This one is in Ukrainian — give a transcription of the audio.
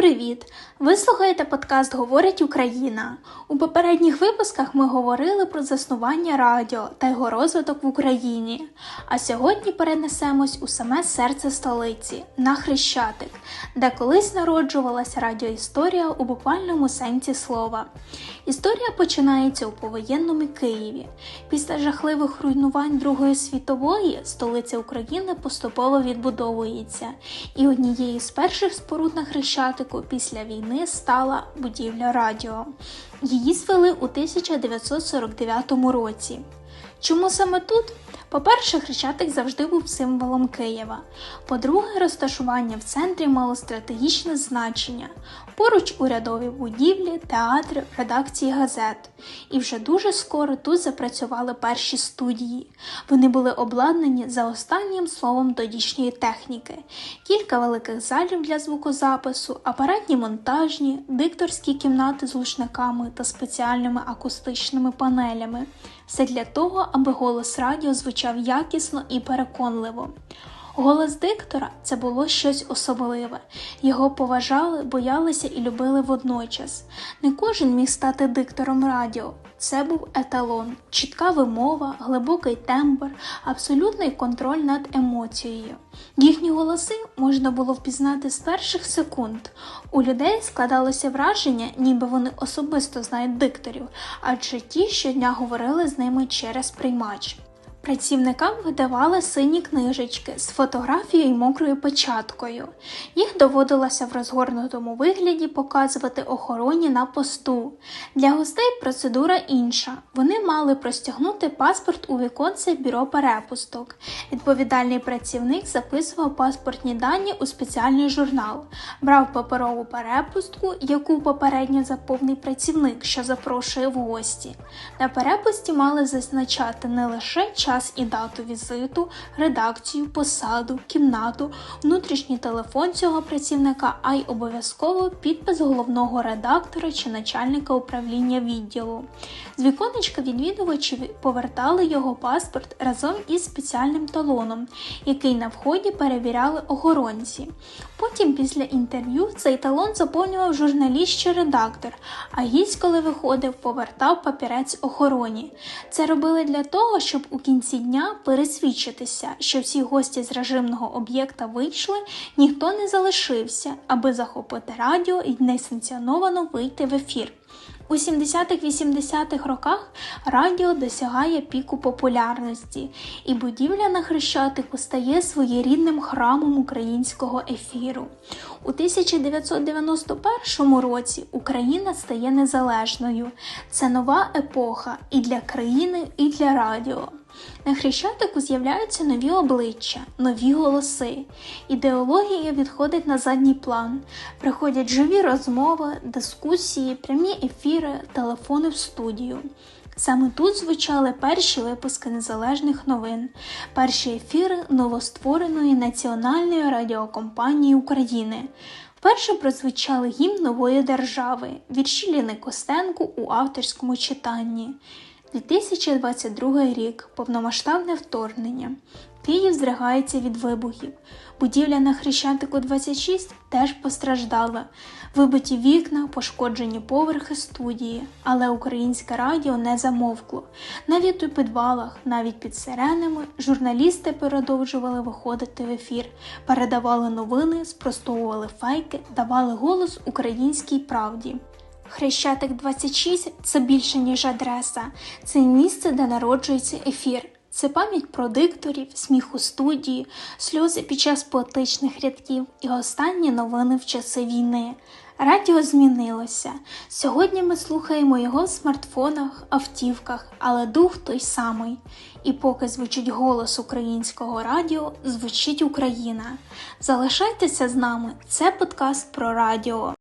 привіт! Ви слухаєте подкаст Говорить Україна. У попередніх випусках ми говорили про заснування радіо та його розвиток в Україні. А сьогодні перенесемось у саме серце столиці на Хрещатик, де колись народжувалася радіоісторія у буквальному сенсі слова. Історія починається у повоєнному Києві. Після жахливих руйнувань Другої світової столиця України поступово відбудовується, і однією з перших споруд на Хрещатику після війни стала будівля радіо. Її звели у 1949 році. Чому саме тут? По-перше, Хрещатик завжди був символом Києва. По-друге, розташування в центрі мало стратегічне значення. Поруч урядові будівлі, театри, редакції газет. І вже дуже скоро тут запрацювали перші студії. Вони були обладнані за останнім словом тодішньої техніки, кілька великих залів для звукозапису, апаратні монтажні, дикторські кімнати з лушниками та спеціальними акустичними панелями. Все для того, аби голос радіо звучав якісно і переконливо. Голос диктора це було щось особливе. Його поважали, боялися і любили водночас. Не кожен міг стати диктором радіо. Це був еталон, чітка вимова, глибокий тембр, абсолютний контроль над емоцією. Їхні голоси можна було впізнати з перших секунд. У людей складалося враження, ніби вони особисто знають дикторів, адже ті щодня говорили з ними через приймач. Працівникам видавали сині книжечки з фотографією і мокрою печаткою. Їх доводилося в розгорнутому вигляді показувати охороні на посту. Для гостей процедура інша. Вони мали простягнути паспорт у віконце бюро перепусток. Відповідальний працівник записував паспортні дані у спеціальний журнал, брав паперову перепустку, яку попередньо заповнив працівник, що запрошує в гості. На перепусті мали зазначати не лише час і дату візиту, редакцію, посаду, кімнату, внутрішній телефон цього працівника, а й обов'язково підпис головного редактора чи начальника управління відділу. З віконечка відвідувачі повертали його паспорт разом із спеціальним талоном, який на вході перевіряли охоронці. Потім, після інтерв'ю, цей талон заповнював журналіст чи редактор, а гість, коли виходив, повертав папірець охороні. Це робили для того, щоб у кінці дня пересвідчитися, що всі гості з режимного об'єкта вийшли, ніхто не залишився, аби захопити радіо і несанкціоновано вийти в ефір. У 70-80-х роках радіо досягає піку популярності, і будівля на Хрещатику стає своєрідним храмом українського ефіру. У 1991 році Україна стає незалежною. Це нова епоха і для країни, і для радіо. На Хрещатику з'являються нові обличчя, нові голоси. Ідеологія відходить на задній план. Приходять живі розмови, дискусії, прямі ефіри, телефони в студію. Саме тут звучали перші випуски незалежних новин, перші ефіри новоствореної національної радіокомпанії України. Вперше прозвучали гімн нової держави, вірші Ліни Костенко у авторському читанні. 2022 рік повномасштабне вторгнення. Київ здригається від вибухів. Будівля на Хрещатику 26 теж постраждала. Вибиті вікна, пошкоджені поверхи студії, але українське радіо не замовкло. Навіть у підвалах, навіть під сиренами, журналісти продовжували виходити в ефір, передавали новини, спростовували фейки, давали голос українській правді. Хрещатик 26 це більше, ніж адреса, це місце, де народжується ефір. Це пам'ять про дикторів, сміх у студії, сльози під час поетичних рядків і останні новини в часи війни. Радіо змінилося. Сьогодні ми слухаємо його в смартфонах, автівках, але дух той самий. І поки звучить голос українського радіо, звучить Україна. Залишайтеся з нами. Це подкаст про радіо.